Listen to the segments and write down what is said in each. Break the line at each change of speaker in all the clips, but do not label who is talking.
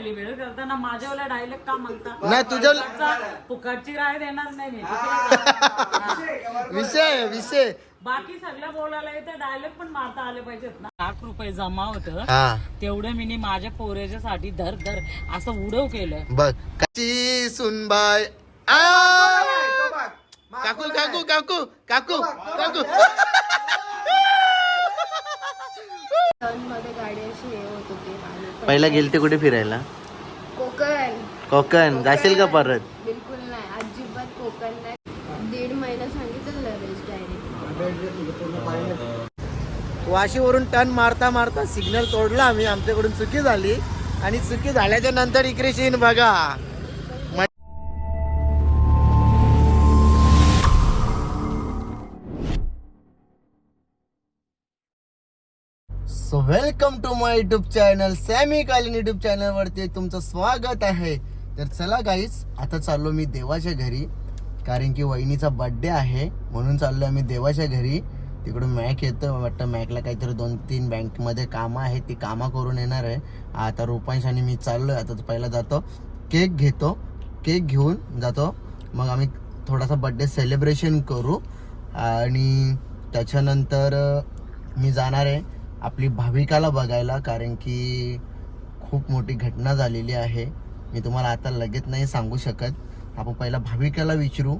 Celebrate करताना माझ्यावाला dialect का म्हणता
नाही, तुझ्या-
फुकटचा- फुकटची राय देणार नाही मी.
विषय विषय
बाकी सगळं बोलायला येतं डायलेक्ट पण मारता आले पाहिजेत ना. लाख रुपये जमा होत.
हा.
तेवढे मी माझ्या पोरेच्या साठी धर धर असं उडव केलं.
बघ कशी सुनबाय आ! काकू काकू काकू काकू काकू.
मध्ये गाडी अशी हे होत होती.
पहिला गेलते कुठे फिरायला?
कोकण.
कोकण. जाशील का परत?
बिलकुल नाही. अजिबात कोकण नाही. दीड महिना सांगितलं डायरेक्ट
वाशीवरून टर्न मारता मारता सिग्नल तोडला आम्ही. आमच्याकडून चुकी झाली. आणि चुकी झाल्याच्यानंतर इकडे शीन बघा. So welcome to my YouTube channel Sammy कालीन युट्यूब चॅनलवरती तुमचं स्वागत आहे. तर चला गाईस आता चाललो मी देवाच्या घरी. कारण की वहिनीचा बड्डे आहे. म्हणून चाललो आम्ही देवाच्या घरी. तिकडून मॅक येतं वाटतं मॅकला काहीतरी दोन तीन बँकमध्ये कामं आहेत. ती कामं करून येणार आहे. आता रुपांश आणि मी चाललोय. आता पहिला जातो. केक घेतो. केक घेऊन जातो. मग आम्ही थोडासा बड्डे सेलिब्रेशन करू. आणि त्याच्यानंतर मी जाणार आहे. आपली भाविकाला बघायला कारण की खूप मोठी घटना झालेली आहे. मी तुम्हाला आता लगेच नाही सांगू शकत. आपण पहिला भाविकाला विचारू.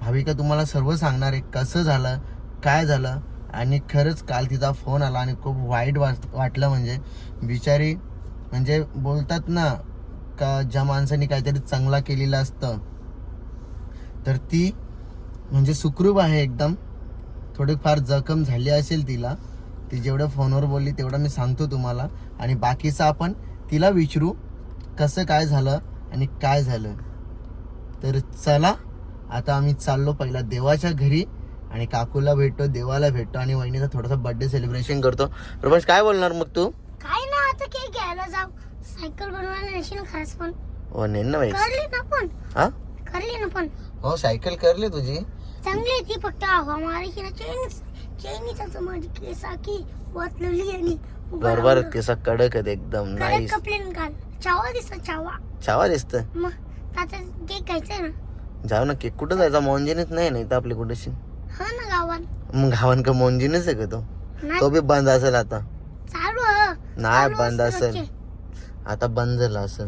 भाविका तुम्हाला सर्व सांगणार आहे कसं झालं काय झालं आणि खरंच काल तिचा फोन आला आणि खूप वाईट वाट वाटलं म्हणजे. बिचारी म्हणजे बोलतात ना का ज्या माणसाने काहीतरी चांगला केलेलं असतं. तर ती म्हणजे सुखरूप आहे एकदम. थोडीफार जखम झाली असेल तिला. ती जेवढं फोनवर बोलली तेवढं मी सांगतो तुम्हाला. आणि बाकीचं आपण तिला विचारू कसं काय झालं आणि काय झालं. तर चला आता आम्ही चाललो पहिला देवाच्या घरी आणि काकूला भेटतो देवाला भेटतो आणि वहिनीचा थोडासा बर्थडे सेलिब्रेशन करतो. रुपेश काय बोलणार मग तू?
काय ना आता केक घ्यायला जाऊ. सायकल बनवायला नेशील खास पण.
हो नेन ना बाई.
करली ना पण.
हा?
करली ना पण.
हो सायकल करली तुझी.
चांगली ती फक्त हवा मारायची ना चेन चेनीचा माझी केसाकी वाचलेली आणि
बरोबर केस कडक आहेत एकदम
घाल. चावा दिसत चावा.
छावा दिसत
मग आता केक घ्यायचंय ना?
जाऊ ना की कुठं जायचा? मोंजिनीच नाही नाही तर आपली कुठेशी?
हा ना गावात.
मग गावान का मोंजिनीच आहे का तो?
नाही.
तो बी बंद असेल आता.
चालू.
नाही बंद असेल. आता बंद झाला असेल.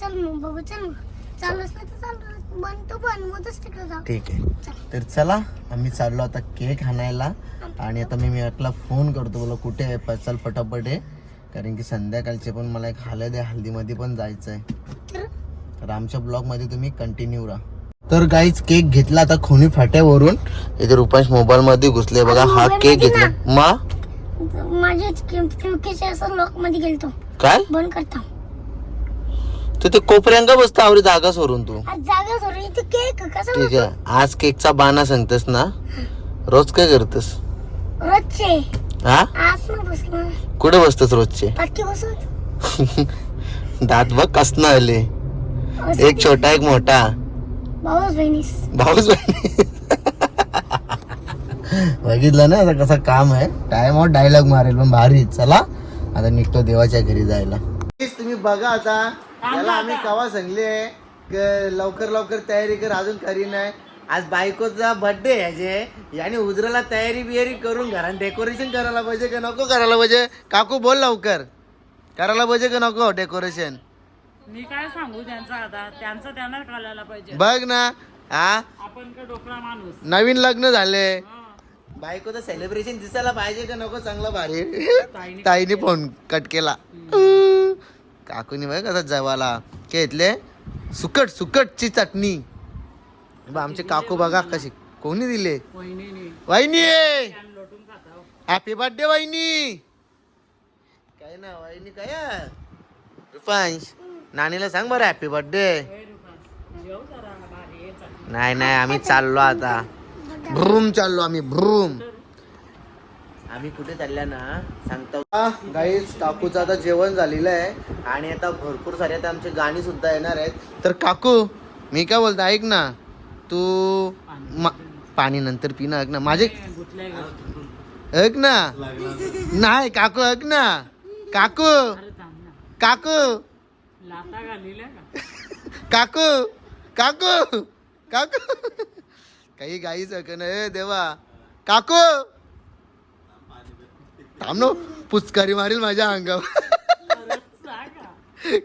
चल मग बघू चल मग. चालूच नाही तर चालू. मगच तिकडे जाऊ.
ठीक आहे. तर चला आम्ही चाललो आता केक आणायला. आणि आता मी मिळाला फोन करतो बोला कुठे आहे? चल पटापट आहे. कारण की संध्याकाळचे पण मला एक हळद आहे हल्दीमध्ये पण जायचं आहे
तर
आमच्या ब्लॉगमध्ये तुम्ही कंटिन्यू राहा. तर गाईच केक घेतला आता खुनी फाट्यावरून. इथे रुपांश मोबाईल मध्ये घुसले बघा हा केक घेतला. मा?
माझ्या असं लॉकमध्ये गेलतो.
काय?
बंद करता.
तू ते कोपऱ्यांका बसता आवडी जागा सोडून तू.
आज जागा सोडून इथे केक कसा
ठीक आहे. आज केकचा बाना सांगतेस ना रोज काय करतेस?
रोजचे.
हा?
आज ना बसलो
कुठे बसतेस रोजचे? दात बघ कसनं आले एक छोटा एक मोठा.
बहिणीस.
भाऊच बहिणी बघितलं ना आता कसं काम आहे. टाइमवर डायलॉग मारेल पण भारी चला आता निघतो देवाच्या घरी जायला. तुम्ही बघा आता. त्याला आम्ही कवा सांगले क- लवकर लवकर तयारी कर अजून करी नाही. आज बायकोचा बर्थडे याचे याने उजराला तयारी बियारी करून घरात डेकोरेशन करायला पाहिजे का नको करायला पाहिजे? काकू बोल लवकर. करायला पाहिजे का नको डेकोरेशन
मी काय सांगू त्यांचं आता? त्यांचं त्यांना कळायला पाहिजे.
बघ ना. हा?
आपण का डोकळा माणूस?
नवीन लग्न झाले. बायकोचं सेलिब्रेशन दिसायला पाहिजे का नको? चांगलं भारी.
ताईने
फोन कट केला. काकूनी बघ कसा जवाला. घेतले सुकट सुकटची चटणी. बा आमचे काकू बघा कशी. कोणी दिले? वहिनी! हॅपी बर्थडे वहिनी! काय ना वहिनी काय रुपांश नानीला सांग बरं हॅपी बर्थडे. नाही नाही आम्ही चाललो आता. भ्रूम चाललो आम्ही भ्रूम. आम्ही कुठे चालल्या ना सांगतो गाईस काकूचं आता जेवण झालेलं आहे. आणि आता भरपूर सारे आता आमची गाणी सुद्धा येणार आहेत. तर काकू मी काय बोलतो ऐक ना. तू मा- पाणी नंतर पिणं ऐक ना. माझे. ऐक ना. नाही काकू ऐक ना. काकू.
ना.
काकू.
लाता घालील्या का?
काकू. काकू. काकू. काही गाईच ए देवा. काकू. थांब नो पुचकारी मारील माझ्या अंगावर.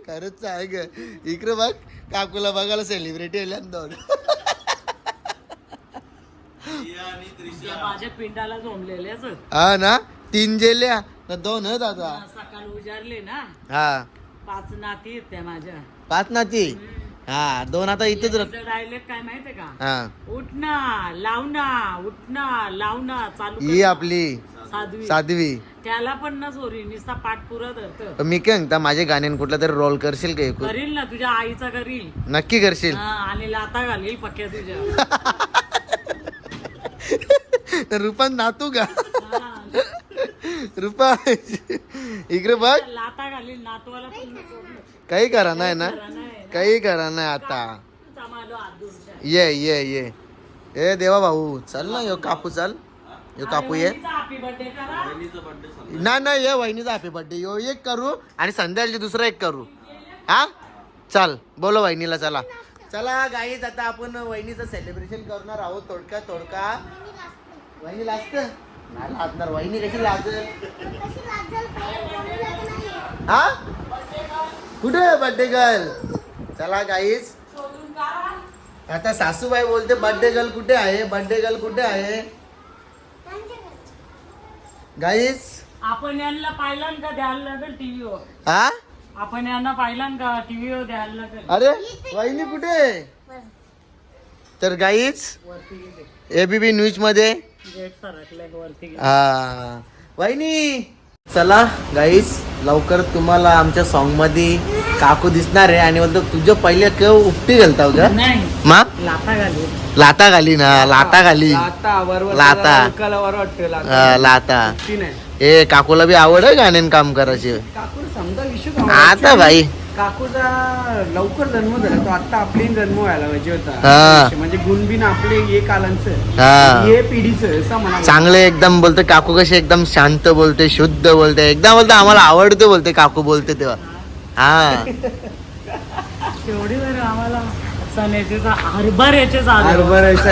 खरंच
आहे ग. इकडे बघ काकूला बघायला सेलिब्रिटी आल्या दोन.
माझ्या पिंडाला.
हा ना? तीन जेल्या. तर दोन आता
सकाळ उजारले ना?
हा.
पाच नाती आहेत त्या माझ्या.
पाच ना ती हा दोन आता इथेच
डायलेक्ट काय माहितीये का?
हा.
उठना लावना उठना लावना चालू
ही. आपली.
साध्वी.
साध्वी.
त्याला पण ना सोरी निस्ता पाठपुरा धरत.
मी काय म्हणता माझ्या गाण्यान कुठला तरी रोल करशील का एकूण?
करील ना तुझ्या आईचा करील.
नक्की करशील.
हा, आणि लाता घालील पक्क्या तुझ्या.
तर रुपान नातू का?
हा,
रुपा इकडे बघ.
लाता घालील नातवाला पण.
काही करा नाही ना. काही करा नाही आता. ये ये ये. ए देवा भाऊ चल ना यो कापू चल. यो कापू ये.
नाही
ना नाही ये वहिनीचा हॅपी बर्थडे यो एक करू आणि संध्याकाळची दुसरा एक करू. हा? चल बोलो वहिनीला चला. चला गाईज आता आपण वहिनीचं सेलिब्रेशन करणार आहोत. तोडका तोडका. वहिनी लाजत? नाही लाजणार. वहिनी कशी लाजेल? हा? कुठे बर्थडे गर्ल चला गाईज आता सासूबाई बोलते बर्थडे गर्ल कुठे आहे? बर्थडे गर्ल कुठे आहे? गाईज
आपण यांना पाहिला का द्यायला लागेल टीव्हीवर.
हा?
आपण यांना पाहिला का टीव्हीवर द्यायला लागेल.
अरे वहिनी कुठे? तर गाईज एबीपी न्यूजमध्ये
गेट सरकले वरती गेले.
हा. वहिनी चला गाईज लवकर तुम्हाला आमच्या सॉन्गमध्ये काकू दिसणार आहे आणि बोलतो तुझं पहिले केव उपटी घालताव का
नाही.
मा?
लाता घाली.
लाता घाली ना लाता घाली.
लाता
लाता.
लाता
हा, ए काकूला बी आवड आहे गाण्यान काम करायचे.
काकू समजा विषय
आता भाई
काकूचा लवकर जन्म झाला तो आता आपली जन्म व्हायला पाहिजे. होता. म्हणजे गुणबिन आपले हे कालांचं.
हा.
पिढीचं
चांगले एकदम बोलते काकू कशी एकदम शांत बोलते शुद्ध बोलते. एकदम बोलते आम्हाला आवडते बोलते काकू बोलते तेव्हा. हा.
तेवढी आम्हाला हरभऱ्याचं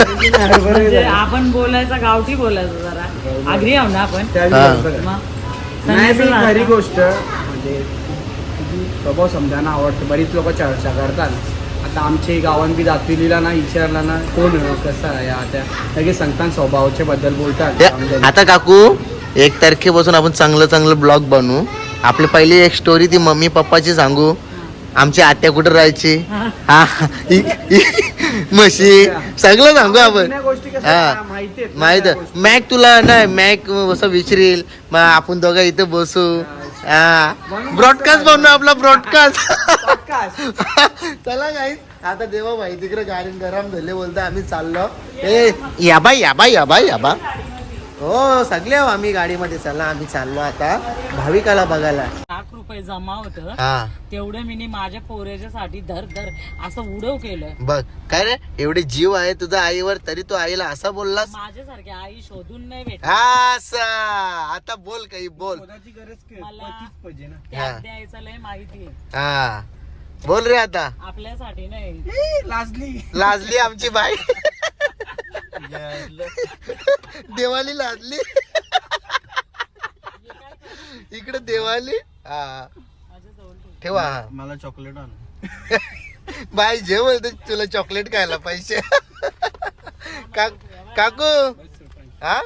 म्हणजे. आपण बोलायचं गावठी बोलायचं जरा. आग्री आहो ना आपण?
त्या
हा.
मग
नाही ती. खरी गोष्ट म्हणजे तुझी स्वभाव समजायला आवडतं. बरीच लोक चर्चा करतात. आता आमच्या गावात बी दातुलीला ना विचारला ना कोण आहे, कसं आहे? आता लगेच सांगतात स्वभावाच्या बद्दल बोलतात.
ते- आता काकू एक तारखेपासून आपण चांगलं चांगलं ब्लॉग बनवू. आपली पहिली एक स्टोरी ती मम्मी पप्पाची सांगू. आमची आत्या कुठं राहायची? हा. म्हशी. सगळं सांगू आपण. हा
माहिती
माहीत. मॅक तुला नाही मॅक असं विचारील. मग आपण दोघं इथे बसू. हा ब्रॉडकास्ट बनवू आपला ब्रॉडकास्ट. चला काही आता देवा भाई तिकडे गाडी गरम झाले बोलता आम्ही चाललो. ए या बाई या बाई या बाई या बा हो सगळे आहो आम्ही गाडीमध्ये चला आम्ही चाललो आता. भाविकाला बघायला.
लाख रुपये जमा होत.
हा.
तेवढे मी माझ्या पोऱ्याच्या साठी धर धर असं उडव केलं.
बघ काय रे? एवढे जीव आहे तुझा आईवर तरी तू आईला असा बोललास?
माझ्यासारखी आई शोधून नाही भेट
असा आता बोल काही बोल.
शोधाची गरज काय?
मला-
पतीच पाहिजे ना.
त्याग द्यायचं लय माहिती आहे.
हा. बोल रे आता.
आपल्यासाठी नाही.
लाजली.
लाजली आमची बाई. देवाली लाजली. इकडे देवाली. हा.
ठेव.
मला चॉकलेट आण.
बाई जे बोलते तुला चॉकलेट खायला पैसे. का काकू. हा?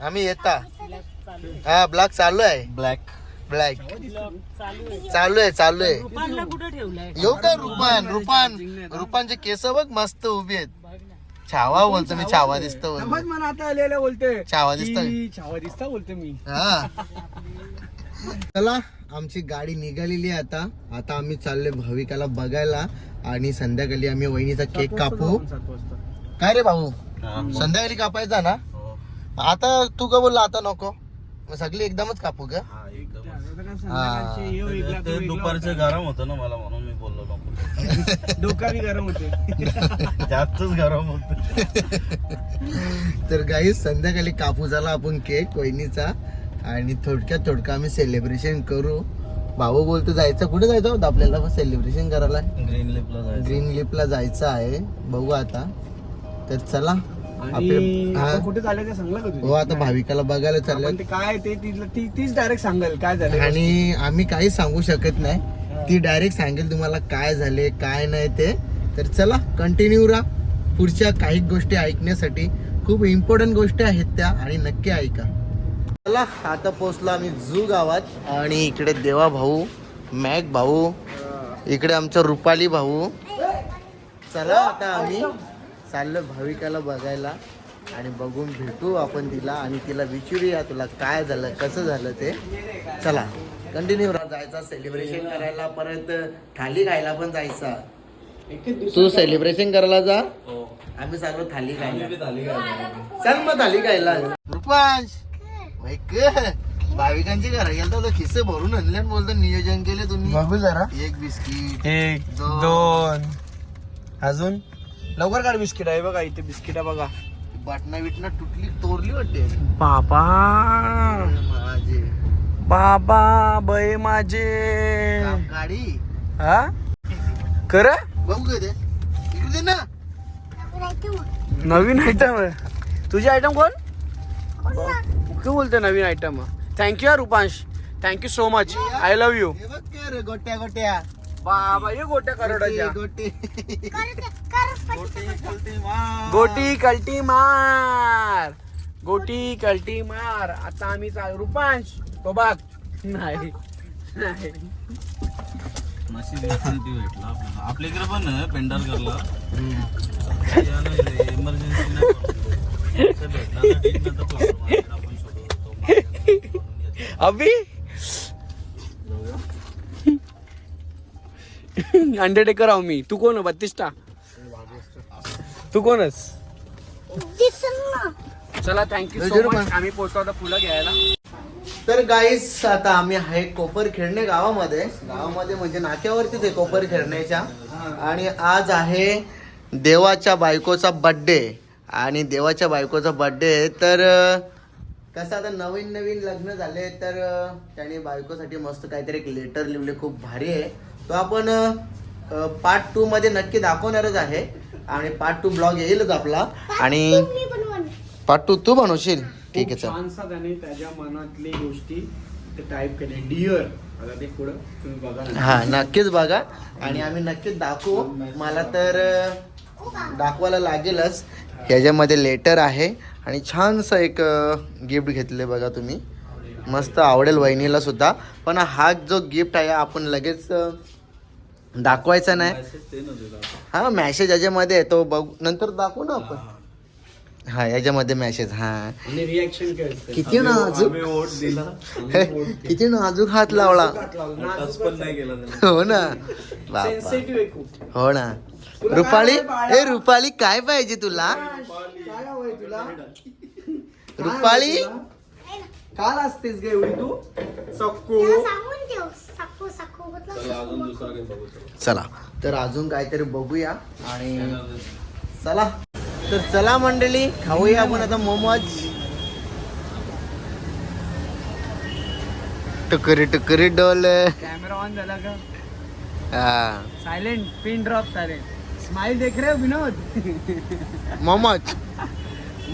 आम्ही येता. हा ब्लॅक चालू आहे. ब्लॅक. ब्लॅक.
चालू आहे
चालू आहे. येऊ का रुपान रुपान. रुपानचे केस बघ मस्त उभे आहेत. छावा बोलतो मी छावा दिसतो बोलतो.
समज मला आता आलेला बोलते
छावा दिसतं?
छावा दिसता बोलते मी.
हा. चला आमची गाडी निघालेली आहे आता. आता आम्ही चाललोय भाविकाला बघायला आणि संध्याकाळी आम्ही वहिनीचा केक कापू. काय रे भाऊ? संध्याकाळी कापायचा ना? आता तू का बोलला आता नको? सगळी एकदमच कापू का?
आता काय संध्याकाळचे हे वेगळा, तो
ते
वेगळा
दुपारचं गरम होतं ना मला म्हणून मी बोललो नको.
डोका बी गरम होते.
जास्तच गरम होत.
तर काही संध्याकाळी कापू झाला आपण केक वहिनीचा. आणि थोडक्यात थोडकं आम्ही सेलिब्रेशन करू. भाऊ बोलतो जायचं? कुठे जायचं होतं आपल्याला? सेलिब्रेशन करायला?
ग्रीन लिपला जायचं.
ग्रीन लिपला जायचं आहे. बघू आता. तर चला.
आणि
हा.
कुठे चालले ते सांगलं का
हो आता भाविकाला बघायला चाललं
ते काय ते तिला- ती तीच डायरेक्ट सांगेल काय झालं.
आणि आम्ही काहीच सांगू शकत नाही. ती डायरेक्ट सांगेल तुम्हाला काय झाले काय नाही ते. तर चला कंटिन्यू राहा पुढच्या काही गोष्टी ऐकण्यासाठी खूप इम्पॉर्टंट गोष्टी आहेत त्या आणि नक्की ऐका. चला आता पोचलो आम्ही झू गावात आणि इकडे देवा भाऊ मॅक भाऊ इकडे आमचा रुपाली भाऊ. चला आता आम्ही चाललो भाविकाला बघायला आणि बघून भेटू आपण तिला आणि तिला विचारूया तुला काय झालं कसं झालं ते. चला कंटिन्यू जायचा सेलिब्रेशन करायला परत थाली खायला पण जायचा. तू सेलिब्रेशन करायला जा. आम्ही चाललो थाली खायला. चल मग थाली खायला. रुपांश. ऐक भाविकांची घरा गेलता तर खिस्से भरून आणले आणि बोलतो नियोजन केले तुम्ही.
बघू जरा.
एक बिस्किट
एक.
दोन.
अजून? लवकर काढ बिस्किट आहे बघा इथे बिस्किट आहे बघा.
बटना बिटना तुटली तोरली वाटते.
बाबा.
माझे.
बाबा बय माझे.
काम गाडी
हा? कर
बघू ते. इकडे दे ना.
नवीन आयटम तुझी आयटम कोण? तू बोलते नवीन item thank you Rupansh. Thank you so much I love you
गोट्या गोट्या.
बाबा ये गोट्या करोडाच्या
गोटी
गोटी. कल्टी मार. गोटी कल्टी मार. आता आम्ही चाल रुपांश. तो बघ. नाही. नाही.
नशीब भेटला आपल्याला. आपल्या इकडे पण आहे पेंढारकरला इमर्जन्सी नाही भेटला तर ठीक नाही तर flower market आपण शोधू तो market बनवून घ्यायचा.
अभि? अंडरटेकर आहो मी. तू कोण बत्तीसटा? तू कोणच चला थँक्यू सो मच. आम्ही पोहोचतो आता फुलं घ्यायला.
तर गाईस आता आम्ही आहे कोपर खेळणे गावामध्ये. गावामध्ये म्हणजे नाक्यावरतीच आहे कोपर खेळण्याच्या. आणि आज आहे देवाच्या बायकोचा बड्डे आणि देवाच्या बायकोचा बड्डे आहे. तर कसं आता नवीन नवीन लग्न झाले तर त्याने बायकोसाठी मस्त काहीतरी एक लेटर लिहिले. खूप भारी आहे. तो आपण पार्ट टू मध्ये नक्की दाखवणारच आहे. आणि पार्ट टू ब्लॉग येईलच आपला? आणि पार्ट टू तू बनवशील? ठीक आहे
छानसा त्याने त्याच्या मनातली गोष्टी टाईप केले. डिअर.
हा नक्कीच बघा. आणि आम्ही नक्कीच दाखवू. मला तर दाखवायला लागेलच. ह्याच्यामध्ये लेटर आहे. आणि छानसं एक गिफ्ट घेतले बघा तुम्ही. मस्त आवडेल वहिनीला सुद्धा. पण हा जो गिफ्ट आहे आपण लगेच दाखवायचा नाही. हा मॅसेज याच्यामध्ये आहे तो बघ. नंतर दाखवू ना आपण. हा याच्यामध्ये मॅसेज हा. किती
वोट दिला.
किती नाजूक हात लावला. हो ना. हो ना. रुपाली ए रुपाली काय पाहिजे तुला?
काय हवंय तुला?
रुपाली
काल असतेस गे एवढी तू? सक्कू
सांगून ठेव. साकू साकू. म्हटलं
चला
तर अजून काहीतरी बघूया आणि चला तर चला मंडळी खाऊया आपण आता मोमोज. टुकरी टुकरी डोल.
कॅमेरा ऑन झाला का?
हा.
Silent pin drop silent smile देख रहे हो विनोद?
मोमोज.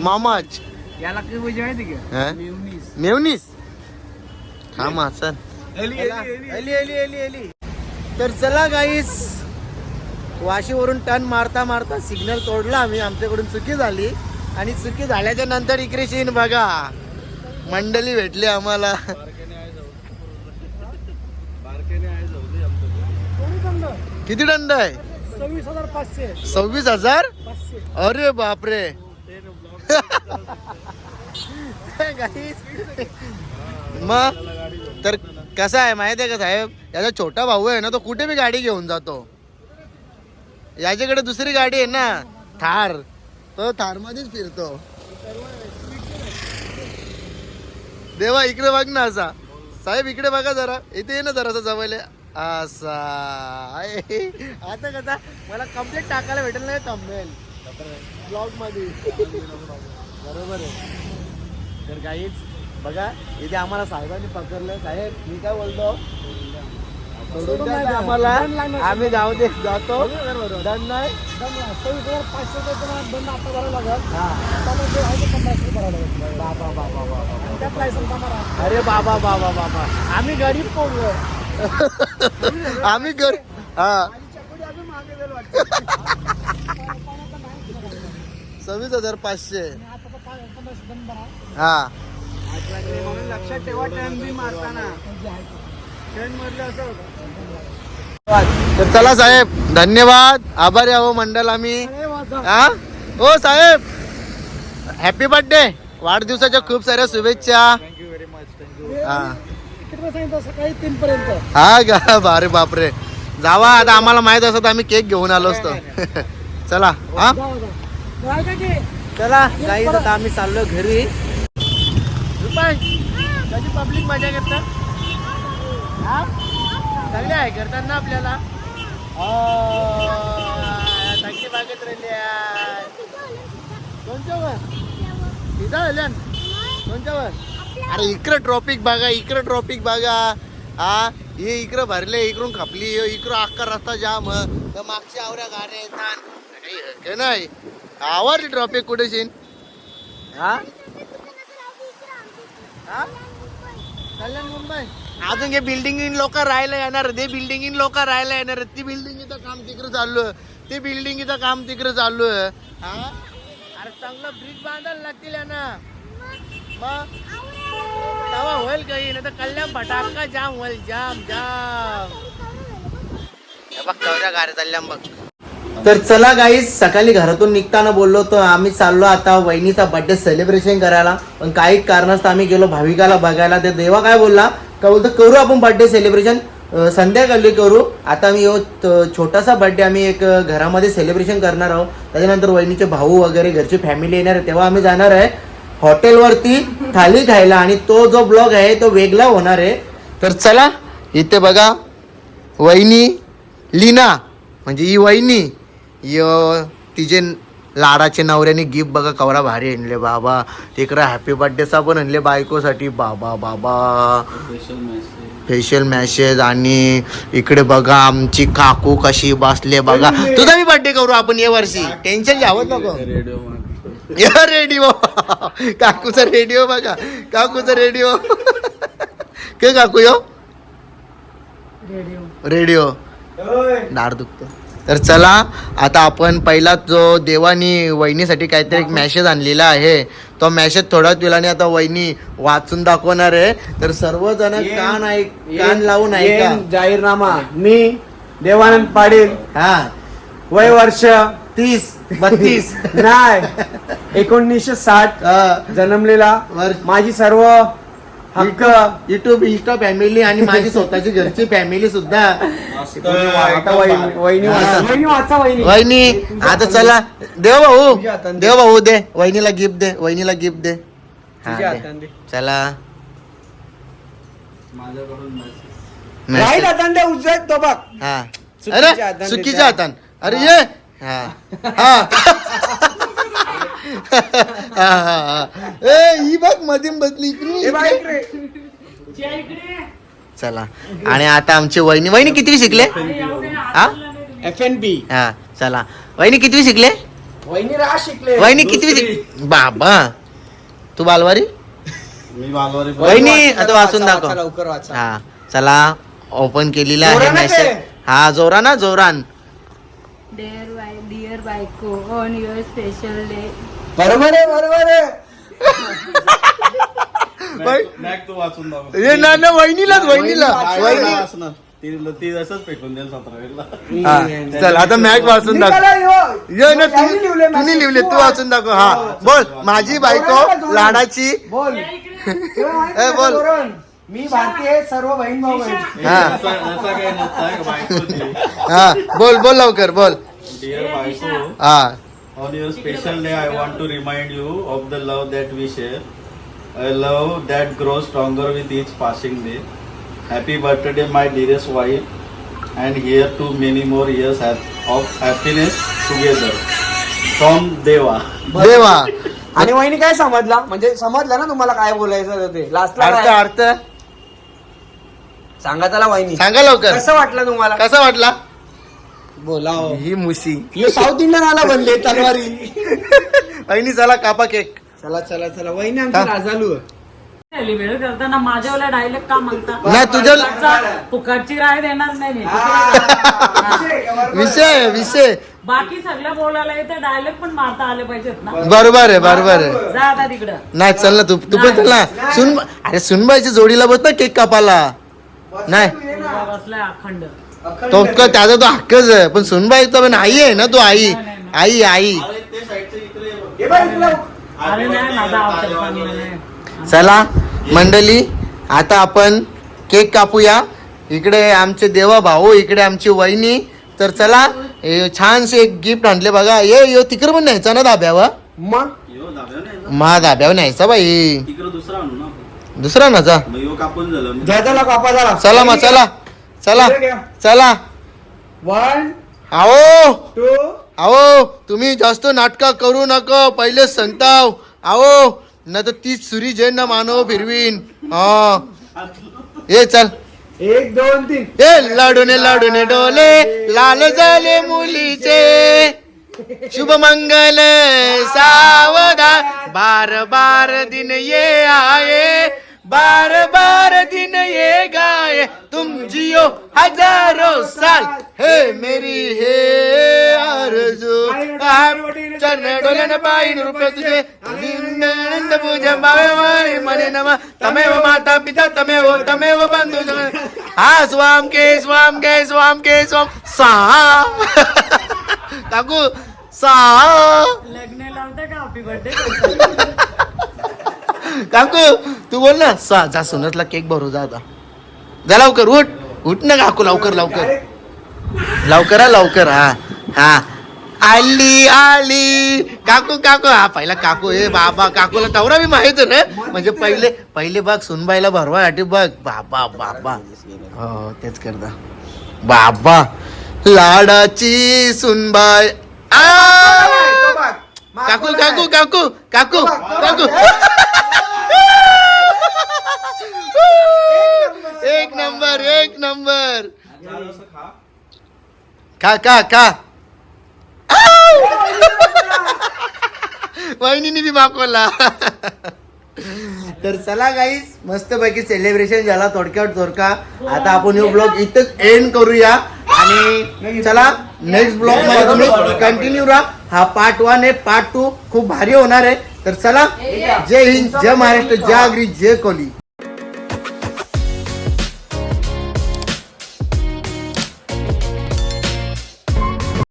मोमोज.
याला काही वजह माहिती
हा?
का मेवनीस
मेवनीस हा मासर
एली एली
एली. एली एली एली तर चला गाईस वाशीवरून टर्न मारता मारता सिग्नल तोडला आम्ही. आमच्याकडून चुकी झाली. आणि चुकी झाल्याच्यानंतर इकडे सीन बघा. मंडळी भेटली आम्हाला. किती दंड आहे?
सव्वीस हजार पाचशे.
सव्वीस हजार? अरे बापरे. मग तर कसं आहे माहिती आहे का साहेब? याचा छोटा भाऊ आहे ना तो कुठे बी गाडी घेऊन जातो. याच्याकडे दुसरी गाडी आहे ना थार. तो थार मध्येच फिरतो. देवा इकडे बघ ना असा. साहेब इकडे बघा जरा. इथे ये ना जरा जवळ असा. आता कसा मला कम्प्लेट टाकायला भेटेल नाही कम्प्लेट ब्लॉगमध्ये बरोबर आहे. तर काहीच बघा इथे आम्हाला साहेबांनी पकडलं. साहेब मी काय बोलतो? सोडून द्या. आता आम्हाला आम्ही जाऊ दे जातो. दंड नाही. बाबा बाबा बाबा अरे बाबा बाबा बाबा. आम्ही गरीब पोरलो आम्ही गर हा. सव्वीस हजार पाचशे. हा.
लक्षात ठेवा टर्न बी मारताना. टर्न मधलं असं होतं.
तर चला साहेब धन्यवाद. आभारी आहो मंडळ आम्ही. हा? हो साहेब. हॅपी बर्थडे वाढदिवसाच्या खूप साऱ्या शुभेच्छा. हा हा. का बारे बापरे जावा आता आम्हाला माहीत असत आम्ही केक घेऊन आलो असतो. चला हा? चला काही आता आम्ही चाललो घरी. कशी पब्लिक मजा करतात? हा? चांगले आहे करतात ना आपल्याला. चांगली बागेत राहिली तिथं आल्यान कोणच्या वर? अरे इकडं ट्रॉपिक बघा इकडं ट्रॉपिक बघा. हा हे इकडं भरले इकडून खपली इकडं अख्खा रस्ता जाम. मागच्या आवऱ्या गाड्या येतात. नाही. आवरली ट्रॉपिक कुठे शिन? हा? हा? कल्याण मुंबई. अजून हे बिल्डिंग इन लोक राहायला येणार ते बिल्डिंग इन लोक राहायला येणार ते बिल्डिंगचं काम तिकडे चालू आहे. ते बिल्डिंगचं काम तिकडे चालू आहे. हा? अरे चांगलं ब्रिज बांधायला लागतील ना मग? तेव्हा होईल काही नाही तर कल्याण फटाका जाम होईल. जाम जाम. बघ कवऱ्या गाड्या चालल्या बघ. तर चला गाईज सकाळी घरातून निघताना बोललो तर आम्ही चाललो आता वहिनीचा बर्थडे सेलिब्रेशन करायला. पण काही कारणास्तव आम्ही गेलो भाविकाला बघायला. तर देवा काय बोलला? का बोलतो करू आपण बर्थडे सेलिब्रेशन संध्याकाळी करू. आता आम्ही छोटासा बर्थडे आम्ही एक घरामध्ये सेलिब्रेशन करणार आहोत. त्याच्यानंतर वहिनीचे भाऊ वगैरे घरची फॅमिली येणार आहे तेव्हा आम्ही जाणार आहे हॉटेलवरती थाली खायला. आणि तो जो ब्लॉग आहे तो वेगळा होणार आहे. तर चला इथे बघा वहिनी लीना म्हणजे ही वहिनी. य तिचे लाडाचे नवऱ्याने गिफ्ट बघा कवरा भारी आणले बाबा. तिकडं हॅपी बर्थडेचा पण आणले बायकोसाठी. बाबा बाबा.
स्पेशल मेसेज
फेशियल मॅसेज आणि इकडे बघा आमची काकू कशी बसले बघा. तुझा मी बर्थडे करू आपण या वर्षी. टेन्शन घ्यावं नको.
रेडिओ
या रेडिओ. काकूचा रेडिओ बघा. काकूचा रेडिओ. के काकू यो? रेडिओ. दार दुखतो तर चला आता आपण पहिला जो देवानी वहिनीसाठी काहीतरी एक मॅसेज आणलेला आहे. तो मॅसेज थोड्याच वेळाने आता वहिनी वाचून दाखवणार आहे. तर सर्वजण कान ऐक कान लावून ऐका.
येन जाहीरनामा. मी देवानंद पाटील.
हा.
वय वर्ष
तीस. बत्तीस.
नाही एकोणीसशे साठ. जन्मलेला. माझी सर्व हक्क
युट्यूब इंस्टा फॅमिली आणि माझी स्वतःची घरची फॅमिली सुद्धा.
आता वहिनी. वहिनी वाचा वहिनी वाचा वहिनी.
वहिनी आता चला. देव भाऊ. देव भाऊ दे. वहिनीला गिफ्ट दे वहिनीला गिफ्ट दे. हा,
तुझ्या
दे.
हाताने दे.
चला. message.
उजव्या तो बघ.
हा.
चुकीच्या
अरे
हाताने
चुकीच्या. हातान. अरे ये. हा, हा. ए ही बघ मधीम इकडे. चला. आणि आता आमची वहिनी वहिनी कितवी शिकले? हा?
एफ एन बी
हा चला. वहिनी कितवी शिकले?
वहिनी राहा शिकले.
वहिनी कितवी शिक बाबा. तू बालवारी?
मी बालवारी
वहिनी आता वाचून
वाचा,
दाखव.
लवकर वाचा.
हा चला. ओपन केलेला आहे
जोरानं
मेसेज. हा जोरा ना जोरान.
डेअर बाय डिअर बायको ऑन युअर स्पेशल डे
बरोबर आहे बरोबर आहे
मॅक तू वाचून दाखव.
ए ना ना वहिनीलाच वहिनीला.
काय
वहिनी
काय असणार? ती ती असंच फेकून देईल सतरा वेळेला.
हा चल आता मॅच वाचून दाखव.
निघाला, यो.
ना
यांनी
तू तुम्ही
message.
लिवले तू वाचून दाखव. हा बोल माझी बायको लाडाची.
बोल. तुला माहिती
ए,
आहे
बोल.
का धोरण? मी भारतीय सर्व बहीण भाऊ आहेत.
हा
असं असं काही नसतं बायको
हा बोल बोल लवकर बोल.
डिअर बायको.
हा.
On your special day, I want to remind you of the love that we share. A love that grows stronger with each passing day. Happy birthday, my dearest wife, and here to many more years of happiness together. From Deva.
देवा
आणि वहिनी काय समजला म्हणजे समजलं ना तुम्हाला काय बोलायचं होतं ते लास्टला
अर्थ
काय?
अर्थ
सांगा त्याला वहिनी
सांगा लवकर
कसं वाटलं तुम्हाला
कसा वाटला
बोला हो.
मुशी.
साऊथ इंडियन आला बनले तलवारी.
वहिनी चला कापा केक.
चला चला चला. वहिनी आमची राजालू. आहे.
करताना माझ्यावाला डायलॉग का म्हणता?
नाही, तुझ्या-
फुकटचा- फुकटची राय देणार नाही मी.
विषय विषय.
बाकी सगळं बोलायला येतं डायलॉग पण मारता आले पाहिजेत ना.
बरोबर आहे बरोबर आहे.
जा आता तिकडं.
नाही चल ना तू तू पण चल ना. सुन अरे सुनबाईच्या जोडीला बस ना केक कापाला नाही.
बसलाय अखंड.
तो क- त्याचा तो हक्कच आहे. पण सुनबाईचा पण आई आहे ना तो आई. आई आई.
हे
चला मंडळी आता आपण केक कापूया. इकडे आमचे देवा भाऊ इकडे आमची वहिनी. तर चला छानसे एक गिफ्ट आणले बघा. ये यो तिकडे पण न्यायचा ना
धाब्यावर.
मा दाब्यावर न्यायचा बाई.
दुसरा आणू ना आपण.
दुसरा ना जा
कापून झालं.
जा त्याला कापा झाला
चला मग चला. चला चला.
वन
आओ.
टू
आओ तुम्ही जास्त नाटका करू नका पहिले संताव आओ न तर तीच सुरी जैन ना मानव फिरवीन. हा. ये चल.
एक दोन तीन.
ए लाडूने लाडूने डोले लाल झाले मुलीचे. शुभ मंगल सावधान. बार बार दिन ये आए. बार बार दिन ये गाए तुम जियो हजारों साल। हे मेरी हे आरज़ू चरण डोलन पायीन रुपये तुझे। नंद पूजा बावे वारी मने नमा। तमेव माता पिता तमेव तमेव बंधू. हा स्वाम के स्वाम के स्वाम के स्वाम। सा। काकू सा।
लग्न लावता का? हॅपी बर्थडे
काकू तू बोल ना. सा जा सुनतला केक भरू जा आता. जा लवकर उठ. उठ ना काकू लवकर लवकर. लवकर हा लवकर हा हा. आली आली. काकू काकू हा पहिला काकू हे बाबा काकूला तवरा बी माहीत ना? म्हणजे पहिले पहिले बघ सुनबाईला भरवासाठी बघ. बाबा बाबा. हो तेच करता. बाबा लाडाची सुनबाई. आ! काकू काकू काकू काकू. काकू. एक नंबर एक नंबर. खा खा खा. वहिनीने बी मागवला. तर चला गाईस मस्त पैकी सेलिब्रेशन झाला थोडक्यात थोडका. आता आपण हे ब्लॉग इथंच एंड करूया. आणि चला नेक्स्ट ब्लॉगमध्ये तुम्ही कंटिन्यू राहा. हा पार्ट वन आहे पार्ट टू खूप भारी होणार आहे. तर चला जय हिंद जय महाराष्ट्र जय आगरी जय कोहली